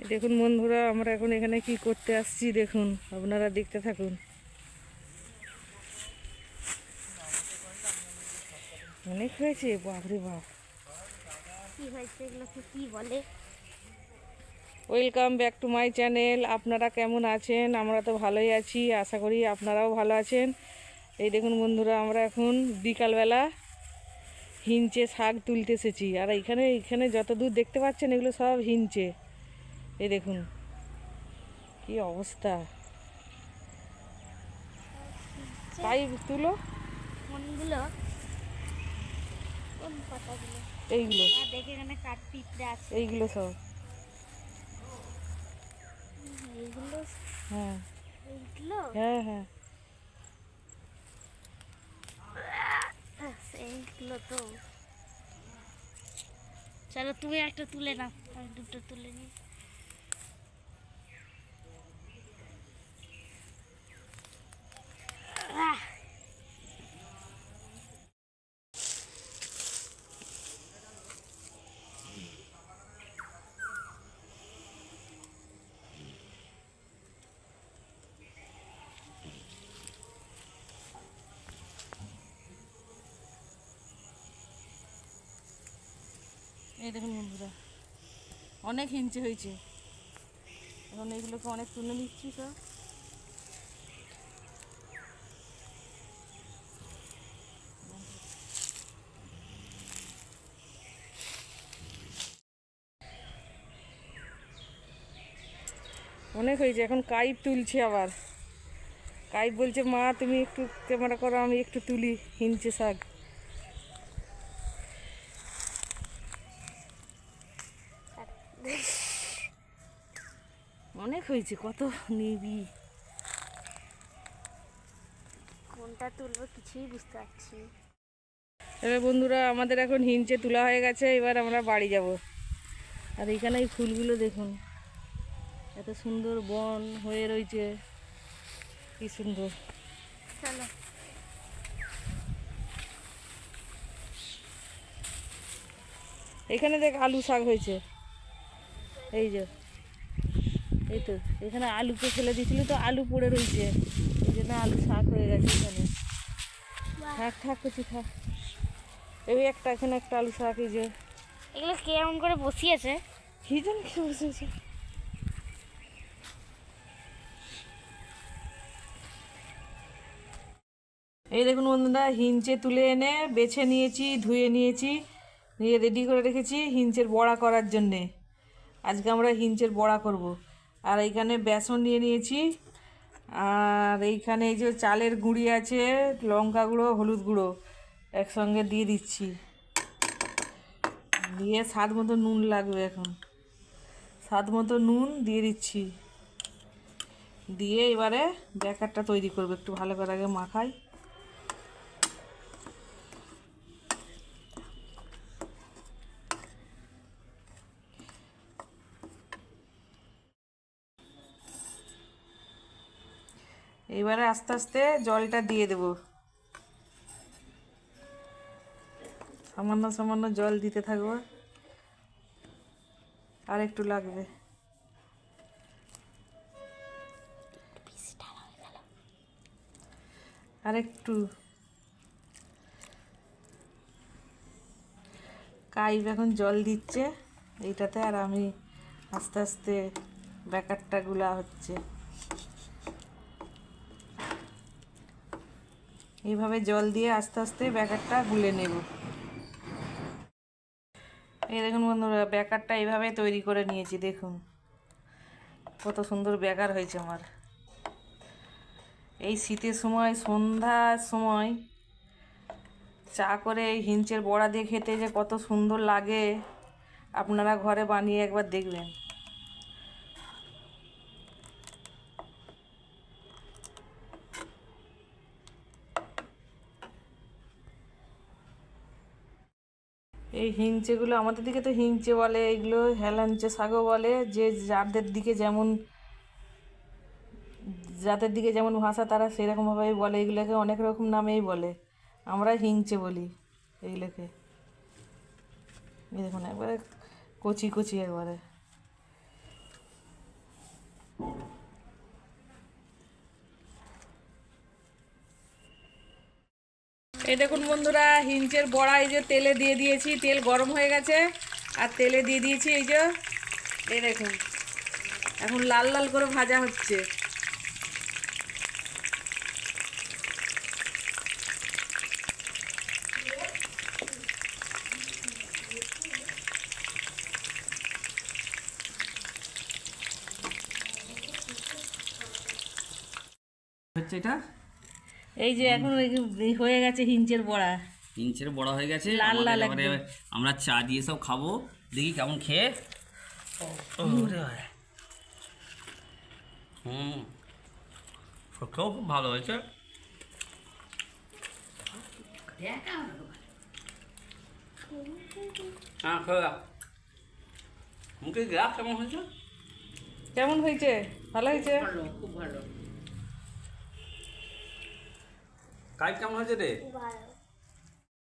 এই দেখুন বন্ধুরা আমরা এখন এখানে কি করতে আসছি দেখুন আপনারা দেখতে থাকুন। অনেক হয়েছে বাপরে বাপ। Welcome back to my channel আপনারা কেমন আছেন? আমরা তো ভালোই আছি আশা করি আপনারাও ভালো আছেন। এই দেখুন বন্ধুরা আমরা এখন বিকালবেলা হিঞ্চে শাক তুলতে এসেছি। আর এইখানে এইখানে যত দূর দেখতে পাচ্ছেন এগুলো সব হিঞ্চে। এই দেখুন কি অবস্থা? তাই তুলো। কোনগুলো? কোন পাতাগুলো? এইগুলো। দেখে এখানে কাঠ পিঁপড়ে আছে। এইগুলো সব। এইগুলো? হ্যাঁ। এইগুলো? হ্যাঁ হ্যাঁ। এইগুলো তো। চলো তুমি একটা তুলে নাও আমি দুটো তুলে নিই। এই দেখুন বন্ধুরা, অনেক হিঞ্চে হয়েছে। এখন এইগুলোকে অনেক তুলে নিচ্ছি সব অনেক হয়েছে, এখন কাইপ তুলছে আবার। কাইপ বলছে, মা, তুমি একটু ক্যামেরা করো, আমি একটু তুলি হিঞ্চে শাক অনেক হয়েছে কত নিবি? কোনটা তুলবো কিছুই বুঝতে পারছি এবার বন্ধুরা আমাদের এখন হিঞ্চে তোলা হয়ে গেছে এবার আমরা বাড়ি যাব। আর এখানে এই ফুলগুলো দেখুন এত সুন্দর বন হয়ে রয়েছে কি সুন্দর। চলো। এখানে দেখ আলু শাক হয়েছে এই যে। এই তো এখানে আলুকে ফেলে দিয়েছিল তো আলু পড়ে রয়েছে। এই জন্য আলু শাক হয়ে গেছে এখানে। থাক থাক করছি থাক। এই একটা এখানে একটা আলু শাক এই যে। এগুলো কেমন করে বসিয়েছে? কি জানি কি বসেছে এই দেখুন বন্ধুরা হিঞ্চে তুলে এনে বেছে নিয়েছি ধুয়ে নিয়েছি নিয়ে রেডি করে রেখেছি হিঞ্চের বড়া করার জন্যে। আজকে আমরা হিঞ্চের বড়া করব। আর এইখানে বেসন নিয়ে নিয়েছি। আর এইখানে এই যে চালের গুঁড়ি আছে, লঙ্কা গুঁড়ো, হলুদ গুঁড়ো একসঙ্গে দিয়ে দিচ্ছি। দিয়ে স্বাদ মতো নুন লাগবে এখন। স্বাদ মতো নুন দিয়ে দিচ্ছি। দিয়ে এবারে ব্যাকারটা তৈরি করব, একটু ভালো করে আগে মাখাই। এবারে আস্তে আস্তে জলটা দিয়ে দেব। সামান্য সামান্য জল দিতে থাকব। আর একটু লাগবে। আর একটু। কাইব এখন জল দিচ্ছে। এইটাতে আর আমি আস্তে আস্তে ব্যাকারটা গুলা হচ্ছে। এইভাবে জল দিয়ে আস্তে আস্তে ব্যাকারটা গুলে নেব। এই দেখুন বন্ধুরা, ব্যাকারটা এইভাবে তৈরি করে নিয়েছি, দেখুন। কত সুন্দর ব্যাকার হয়েছে আমার। এই শীতের সময়, সন্ধ্যার সময় চা করে এই হিঞ্চের বড়া দিয়ে খেতে যে কত সুন্দর লাগে। আপনারা ঘরে বানিয়ে একবার দেখবেন। এই হিঞ্চেগুলো আমাদের দিকে তো হিংচে বলে, এগুলো হেলাঞ্চে সাগো বলে, যে যাদের দিকে যেমন, যাদের দিকে যেমন ভাষা তারা সেরকমভাবেই বলে, এগুলোকে অনেক রকম নামেই বলে। আমরা হিংচে বলি এগুলোকে এই দেখুন, একবারে কচি কচি একবারে। এই দেখুন বন্ধুরা, হিঞ্চের বড়া এই যে তেলে দিয়ে দিয়েছি, তেল গরম হয়ে গেছে, আর তেলে দিয়ে দিয়েছি এই যে, এই দেখুন, এখন লাল লাল করে ভাজা হচ্ছে। হচ্ছে এটা? এই যে এখন হয়ে গেছে হিঞ্চের বড়া। হিঞ্চের বড় হয়ে গেছে। লাল লাল আমরা চা দিয়ে সব খাব। দেখি কেমন খেয়ে। ওরে বাবা। হুম। সত্যিও খুব ভালো হয়েছে। হ্যাঁ খেয়ে যাও। মুখে গ্রাফ কেমন হয়েছে? কেমন হয়েছে? ভালো হয়েছে? কাজ কেমন হয়েছে রে?